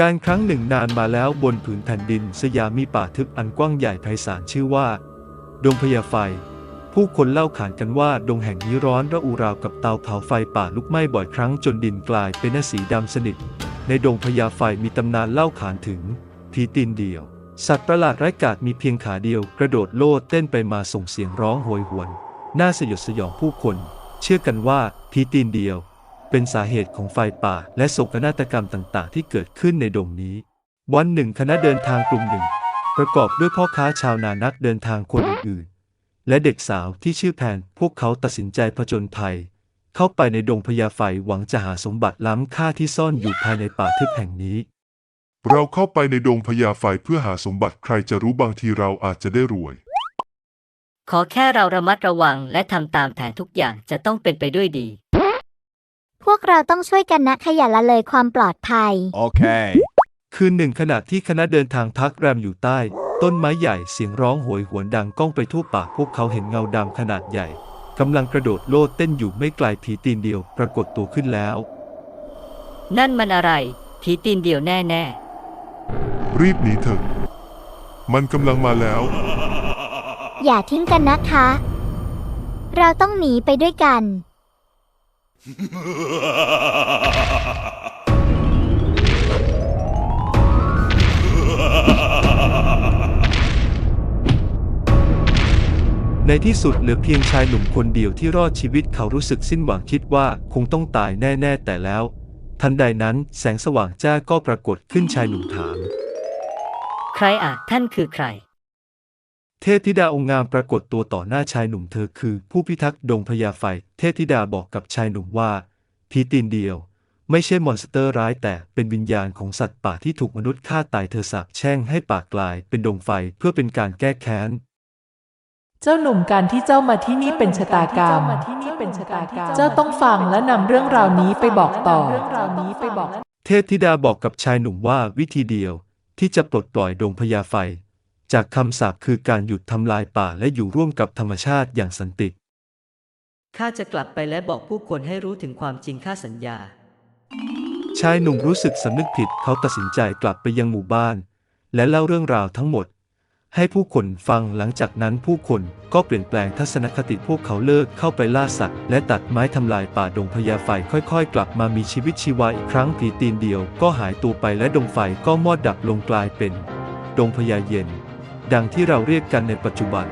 การครั้งหนึ่งนานมาแล้วบนผืนแผ่นดินสยามมีป่าทึบอันกว้างใหญ่ไพศาลชื่อว่า ดงพญาไฟ ผู้คนเล่าขานกันว่าดงแห่งนี้ร้อนระอุราวกับเตาเผาไฟป่าลุกไหม้บ่อยครั้งจนดินกลายเป็นสีดำสนิท ในดงพญาไฟมีตำนานเล่าขานถึงผีตีนเดียว สัตว์ประหลาดไร้กาจมีเพียงขาเดียวกระโดดโลดเต้นไปมาส่งเสียงร้องโหยหวน น่าสยดสยองผู้คน เชื่อกันว่าผีตีนเดียว เป็นสาเหตุของไฟป่า และโศกนาฏกรรมต่างๆ ที่เกิดขึ้นในดงนี้ วันหนึ่งคณะเดินทางกลุ่มหนึ่ง ประกอบด้วยพ่อค้าชาวนานักเดินทางคนอื่นๆ และเด็กสาวที่ชื่อแพนพวกเขาตัดสินใจผจญภัย เข้าไปในดงพญาไฟหวังจะหาสมบัติล้ำค่าที่ซ่อนอยู่ภายในป่าทึบแห่งนี้ เราเข้าไปในดงพญาไฟเพื่อหาสมบัติใครจะรู้บางทีเราอาจจะได้รวย ขอแค่เราระมัดระวังและทำตามแผนทุกอย่างจะต้องเป็นไปด้วยดี พวกเราต้องช่วยกันนะขอย่าละเลยความปลอดภัย Okay. คืนหนึ่งขณะที่คณะเดินทางพักแรมอยู่ใต้ ต้นไม้ใหญ่เสียงร้องโหยหวนดังก้องไปทั่วป่าพวกเขาเห็นเงาดำขนาดใหญ่กำลังกระโดดโลดเต้นอยู่ไม่ไกลผีตีนเดียวปรากฏตัวขึ้นแล้ว นั่นมันอะไร ผีตีนเดียวแน่ รีบหนีเถอะ มันกำลังมาแล้ว อย่าทิ้งกันนะคะ เราต้องหนีไปด้วยกัน ในที่สุดเหลือเพียงชายหนุ่มคนเดียวที่รอดชีวิตเขารู้สึกสิ้นหวังคิดว่าคงต้องตายแน่ ๆ แต่แล้ว ทันใดนั้นแสงสว่างจ้าก็ปรากฏขึ้นชายหนุ่มถาม ใครอะท่านคือใคร เทพธิดาองค์งามปรากฏตัวต่อหน้าชายหนุ่มเธอคือผู้พิทักษ์ดงพญาไฟ เทพธิดาบอกกับชายหนุ่มว่าผีตีนเดียว ไม่ใช่มอนสเตอร์ร้ายแต่เป็นวิญญาณของสัตว์ป่าที่ถูกมนุษย์ฆ่าตายเธอสาปแช่งให้ป่ากลายเป็นดงไฟเพื่อเป็นการแก้แค้นเจ้าหนุ่มการที่เจ้ามาที่นี่เป็นชะตากรรมเจ้าต้องฟังและนำเรื่องราวนี้ไปบอกต่อ เทพธิดาบอกกับชายหนุ่มว่าวิธีเดียวที่จะปลดปล่อยดงพญาไฟ จากคำสาปคือการหยุดทำลายป่าและอยู่ร่วมกับธรรมชาติอย่างสันติ ข้าจะกลับไปและบอกผู้คนให้รู้ถึงความจริงข้าสัญญา ชายหนุ่มรู้สึกสำนึกผิดเขาตัดสินใจกลับไปยังหมู่บ้าน และเล่าเรื่องราวทั้งหมด ให้ผู้คนฟังหลังจากนั้นผู้คนก็เปลี่ยนแปลงทัศนคติพวกเขาเลิกเข้าไปล่าสัตว์ และตัดไม้ทำลายป่าดงพญาไฟค่อยๆ กลับมามีชีวิตชีวาอีกครั้งผีตีนเดียวก็หายตัวไปและดงไฟก็มอดดับลงกลายเป็นดงพญาเย็น ดังที่เราเรียกกันในปัจจุบัน